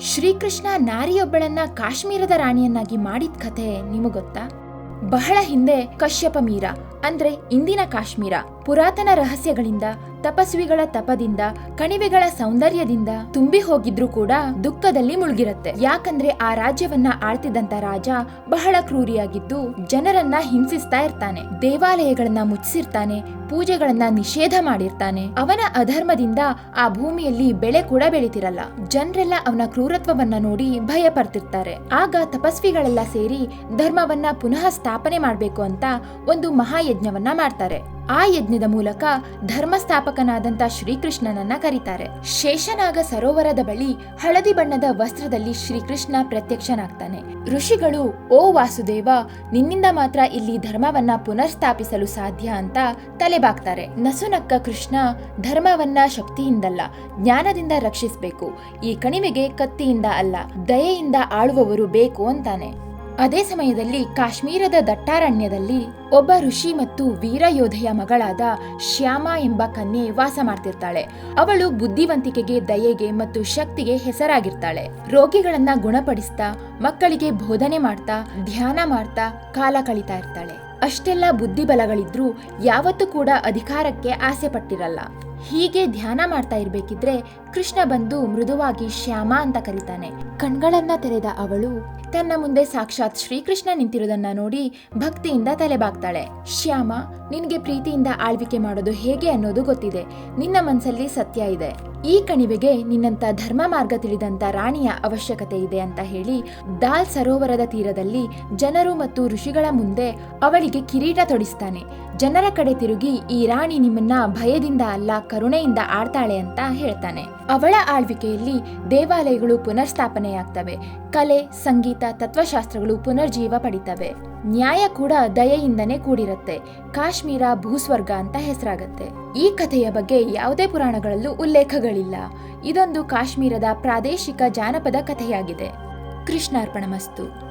ಶ್ರೀಕೃಷ್ಣ ನಾರಿಯೊಬ್ಬಳನ್ನ ಕಾಶ್ಮೀರದ ರಾಣಿಯನ್ನಾಗಿ ಮಾಡಿದ ಕಥೆ ನಿಮಗೊತ್ತಾ ಬಹಳ ಹಿಂದೆ ಕಶ್ಯಪ ಮೀರ ಅಂದ್ರೆ ಇಂದಿನ ಕಾಶ್ಮೀರ. ಪುರಾತನ ರಹಸ್ಯಗಳಿಂದ, ತಪಸ್ವಿಗಳ ತಪದಿಂದ, ಕಣಿವೆಗಳ ಸೌಂದರ್ಯದಿಂದ ತುಂಬಿ ಹೋಗಿದ್ರೂ ಕೂಡ ದುಃಖದಲ್ಲಿ ಮುಳುಗಿರುತ್ತೆ. ಯಾಕಂದ್ರೆ ಆ ರಾಜ್ಯವನ್ನ ಆಳ್ತಿದ್ದಂತ ರಾಜ ಬಹಳ ಕ್ರೂರಿಯಾಗಿದ್ದು ಜನರನ್ನ ಹಿಂಸಿಸ್ತಾ ಇರ್ತಾನೆ. ದೇವಾಲಯಗಳನ್ನ ಮುಚ್ಚಿಸಿರ್ತಾನೆ ಪೂಜೆಗಳನ್ನ ನಿಷೇಧ ಮಾಡಿರ್ತಾನೆ. ಅವನ ಅಧರ್ಮದಿಂದ ಆ ಭೂಮಿಯಲ್ಲಿ ಬೆಳೆ ಕೂಡ ಬೆಳಿತಿರಲ್ಲ. ಜನರೆಲ್ಲ ಅವನ ಕ್ರೂರತ್ವವನ್ನ ನೋಡಿ ಭಯ ಪಡ್ತಿರ್ತಾರೆ ಆಗ ತಪಸ್ವಿಗಳೆಲ್ಲ ಸೇರಿ ಧರ್ಮವನ್ನ ಪುನಃ ಸ್ಥಾಪನೆ ಮಾಡಬೇಕು ಅಂತ ಒಂದು ಮಹಾಯಜ್ಞವನ್ನ ಮಾಡ್ತಾರೆ. ಆ ಯಜ್ಞದ ಮೂಲಕ ಧರ್ಮಸ್ಥಾಪಕನಾದಂಥ ಶ್ರೀಕೃಷ್ಣನನ್ನ ಕರೀತಾರೆ. ಶೇಷನಾಗ ಸರೋವರದ ಬಳಿ ಹಳದಿ ಬಣ್ಣದ ವಸ್ತ್ರದಲ್ಲಿ ಶ್ರೀಕೃಷ್ಣ ಪ್ರತ್ಯಕ್ಷನಾಗ್ತಾನೆ. ಋಷಿಗಳು, ಓ ವಾಸುದೇವ, ನಿನ್ನಿಂದ ಮಾತ್ರ ಇಲ್ಲಿ ಧರ್ಮವನ್ನ ಪುನರ್ಸ್ಥಾಪಿಸಲು ಸಾಧ್ಯ ಅಂತ ತಲೆಬಾಗ್ತಾರೆ. ನಸುನಕ್ಕ ಕೃಷ್ಣ ಧರ್ಮವನ್ನ ಶಕ್ತಿಯಿಂದಲ್ಲ, ಜ್ಞಾನದಿಂದ ರಕ್ಷಿಸಬೇಕು, ಈ ಕಣಿವೆಗೆ ಕತ್ತಿಯಿಂದ ಅಲ್ಲ, ದಯೆಯಿಂದ ಆಳುವವರು ಬೇಕು ಅಂತಾನೆ. ಅದೇ ಸಮಯದಲ್ಲಿ ಕಾಶ್ಮೀರದ ದಟ್ಟಾರಣ್ಯದಲ್ಲಿ ಒಬ್ಬ ಋಷಿ ಮತ್ತು ವೀರ ಯೋಧೆಯ ಮಗಳಾದ ಶ್ಯಾಮ ಎಂಬ ಕನ್ಯೆ ವಾಸ ಮಾಡ್ತಿರ್ತಾಳೆ. ಅವಳು ಬುದ್ಧಿವಂತಿಕೆಗೆ, ದಯೆಗೆ ಮತ್ತು ಶಕ್ತಿಗೆ ಹೆಸರಾಗಿರ್ತಾಳೆ. ರೋಗಿಗಳನ್ನ ಗುಣಪಡಿಸ್ತಾ, ಮಕ್ಕಳಿಗೆ ಬೋಧನೆ ಮಾಡ್ತಾ, ಧ್ಯಾನ ಮಾಡ್ತಾ ಕಾಲ ಕಳೀತಾ ಇರ್ತಾಳೆ. ಅಷ್ಟೆಲ್ಲ ಬುದ್ಧಿಬಲಗಳಿದ್ರೂ ಯಾವತ್ತೂ ಕೂಡ ಅಧಿಕಾರಕ್ಕೆ ಆಸೆ ಪಟ್ಟಿರಲ್ಲ. ಹೀಗೆ ಧ್ಯಾನ ಮಾಡ್ತಾ ಇರ್ಬೇಕಿದ್ರೆ ಕೃಷ್ಣ ಬಂದು ಮೃದುವಾಗಿ ಶ್ಯಾಮ ಅಂತ ಕರೀತಾನೆ. ಕಣ್ಗಳನ್ನ ತೆರೆದ ಅವಳು ತನ್ನ ಮುಂದೆ ಸಾಕ್ಷಾತ್ ಶ್ರೀಕೃಷ್ಣ ನಿಂತಿರುವುದನ್ನ ನೋಡಿ ಭಕ್ತಿಯಿಂದ ತಲೆಬಾಗ್ತಾಳೆ. ಶ್ಯಾಮ, ನಿನಗೆ ಪ್ರೀತಿಯಿಂದ ಆಳ್ವಿಕೆ ಮಾಡೋದು ಹೇಗೆ ಅನ್ನೋದು ಗೊತ್ತಿದೆ. ನಿನ್ನ ಮನಸ್ಸಲ್ಲಿ ಸತ್ಯ ಇದೆ. ಈ ಕಣಿವೆಗೆ ನಿನ್ನಂತ ಧರ್ಮ ಮಾರ್ಗ ತಿಳಿದಂತ ರಾಣಿಯ ಅವಶ್ಯಕತೆ ಇದೆ ಅಂತ ಹೇಳಿ ದಾಲ್ ಸರೋವರದ ತೀರದಲ್ಲಿ ಜನರು ಮತ್ತು ಋಷಿಗಳ ಮುಂದೆ ಅವಳಿಗೆ ಕಿರೀಟ ತೊಡಿಸ್ತಾನೆ. ಜನರ ಕಡೆ ತಿರುಗಿ ಈ ರಾಣಿ ನಿಮ್ಮನ್ನ ಭಯದಿಂದ ಅಲ್ಲ ಕರುಣೆಯಿಂದ ಆಡ್ತಾಳೆ ಅಂತ ಹೇಳ್ತಾನೆ. ಅವಳ ಆಳ್ವಿಕೆಯಲ್ಲಿ ದೇವಾಲಯಗಳು ಪುನರ್ಸ್ಥಾಪನೆಯಾಗ್ತವೆ. ಕಲೆ, ಸಂಗೀತ, ತತ್ವಶಾಸ್ತ್ರಗಳು ಪುನರ್ಜೀವ ಪಡಿತವೆ. ನ್ಯಾಯ ಕೂಡ ದಯೆಯಿಂದನೇ ಕೂಡಿರುತ್ತೆ. ಕಾಶ್ಮೀರ ಭೂಸ್ವರ್ಗ ಅಂತ ಹೆಸರಾಗತ್ತೆ. ಈ ಕಥೆಯ ಬಗ್ಗೆ ಯಾವುದೇ ಪುರಾಣಗಳಲ್ಲೂ ಉಲ್ಲೇಖಗಳಿಲ್ಲ. ಇದೊಂದು ಕಾಶ್ಮೀರದ ಪ್ರಾದೇಶಿಕ ಜಾನಪದ ಕಥೆಯಾಗಿದೆ. ಕೃಷ್ಣಾರ್ಪಣಮಸ್ತು